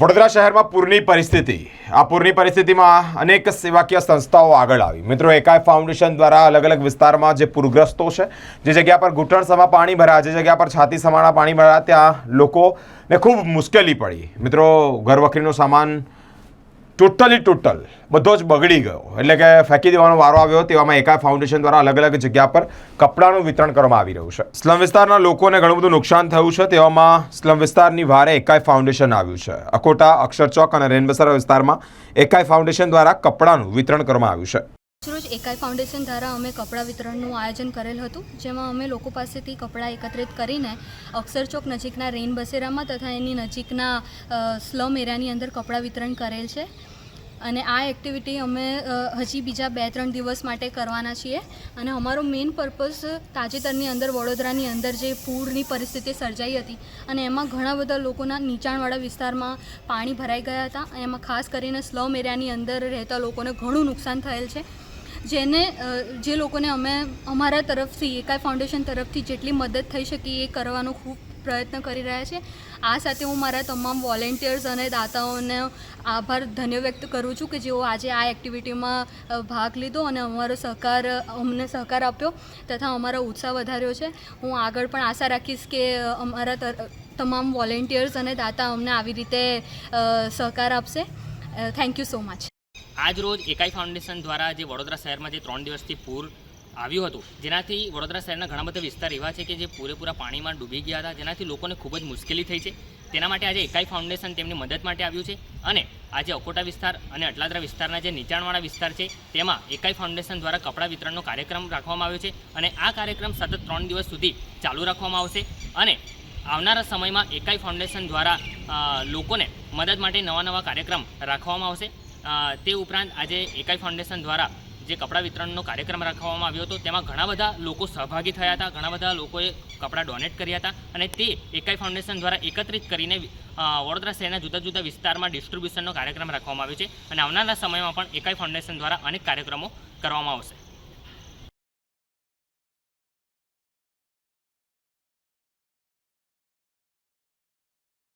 વડોદરા શહેરમાં પૂરની પરિસ્થિતિ. આ પૂરની પરિસ્થિતિમાં અનેક સેવાકીય સંસ્થાઓ આગળ આવી. મિત્રો એકાય ફાઉન્ડેશન દ્વારા અલગ અલગ વિસ્તારમાં જે પૂરગ્રસ્તો છે, જે જગ્યા પર ઘૂંટણ સમા પાણી ભરાયા, જે જગ્યા પર છાતી સમાણા પાણી ભરાયા, ત્યાં લોકોને ખૂબ મુશ્કેલી પડી. મિત્રો ઘરવખરીનો સામાન ટોટલી ટોટલ બધો જ બગડી ગયો. એટલે કે ફેંકી દેવાનો વારો આવ્યો તેવામાં એકાય ફાઉન્ડેશન દ્વારા અલગ અલગ જગ્યા પર કપડાનું વિતરણ કરવામાં આવી રહ્યું છે. સ્લમ વિસ્તારના લોકોને ઘણું બધું નુકસાન થયું છે, તેવામાં સ્લમ વિસ્તારની વારે એકાય ફાઉન્ડેશન આવ્યું છે. અકોટા, અક્ષરચોક અને રેનબસરા વિસ્તારમાં એકાય ફાઉન્ડેશન દ્વારા કપડાનું વિતરણ કરવામાં આવ્યું છે. એકાઈ ફાઉન્ડેશન દ્વારા અમે કપડાં વિતરણનું આયોજન કરેલ હતું, જેમાં અમે લોકો પાસેથી કપડાં એકત્રિત કરીને અક્ષરચોક નજીકના રેન બસેરામાં તથા એની નજીકના સ્લમ એરિયાની અંદર કપડાં વિતરણ કરેલ છે. અને આ એક્ટિવિટી અમે હજી બીજા બે ત્રણ દિવસ માટે કરવાના છીએ. અને અમારો મેઇન પર્પઝ તાજેતરની અંદર વડોદરાની અંદર જે પૂરની પરિસ્થિતિ સર્જાઈ હતી અને એમાં ઘણા બધા લોકોના નીચાણવાળા વિસ્તારમાં પાણી ભરાઈ ગયા હતા. અને એમાં ખાસ કરીને સ્લમ એરિયાની અંદર રહેતા લોકોને ઘણું નુકસાન થયેલ છે. જેને જે લોકોને અમે અમારા તરફથી, એકાઈ ફાઉન્ડેશન તરફથી જેટલી મદદ થઈ શકી એ કરવાનો ખૂબ પ્રયત્ન કરી રહ્યા છે. આ સાથે હું મારા તમામ વોલેન્ટિયર્સ અને દાતાઓને આભાર, ધન્ય વ્યક્ત કરું છું કે જેઓ આજે આ એક્ટિવિટીમાં ભાગ લીધો અને અમારો સહકાર, અમને સહકાર આપ્યો તથા અમારો ઉત્સાહ વધાર્યો છે. હું આગળ પણ આશા રાખીશ કે અમારા તમામ વોલેન્ટિયર્સ અને દાતા અમને આવી રીતે સહકાર આપશે. Thank you so much. આજ રોજ એકાઈ ફાઉન્ડેશન દ્વારા જે વડોદરા શહેરમાં જે ત્રણ દિવસથી પૂર આવ્યું હતું, જેનાથી વડોદરા શહેરના ઘણા બધા વિસ્તાર એવા છે કે જે પૂરેપૂરા પાણીમાં ડૂબી ગયા હતા, જેનાથી લોકોને ખૂબ જ મુશ્કેલી થઈ છે. તેના માટે આજે એકાઈ ફાઉન્ડેશન તેમની મદદ માટે આવ્યું છે અને આજે અકોટા વિસ્તાર અને અટલાદરા વિસ્તારના જે નીચાણવાળા વિસ્તાર છે, તેમાં એકાઈ ફાઉન્ડેશન દ્વારા કપડાં વિતરણનો કાર્યક્રમ રાખવામાં આવ્યો છે અને આ કાર્યક્રમ સતત ત્રણ દિવસ સુધી ચાલુ રાખવામાં આવશે અને આવનારા સમયમાં એકાઈ ફાઉન્ડેશન દ્વારા લોકોને મદદ માટે નવા નવા કાર્યક્રમ રાખવામાં આવશે. તે ઉપરાંત આજે એકાઈ ફાઉન્ડેશન દ્વારા જે કપડાં વિતરણનો કાર્યક્રમ રાખવામાં આવ્યો હતો, તેમાં ઘણા બધા લોકો સહભાગી થયા હતા, ઘણા બધા લોકોએ કપડાં ડોનેટ કર્યા હતા અને તે એકાઈ ફાઉન્ડેશન દ્વારા એકત્રિત કરીને વડોદરા શહેરના જુદા જુદા વિસ્તારમાં ડિસ્ટ્રીબ્યુશનનો કાર્યક્રમ રાખવામાં આવ્યો છે અને આવનારા સમયમાં પણ એકાઈ ફાઉન્ડેશન દ્વારા અનેક કાર્યક્રમો કરવામાં આવશે.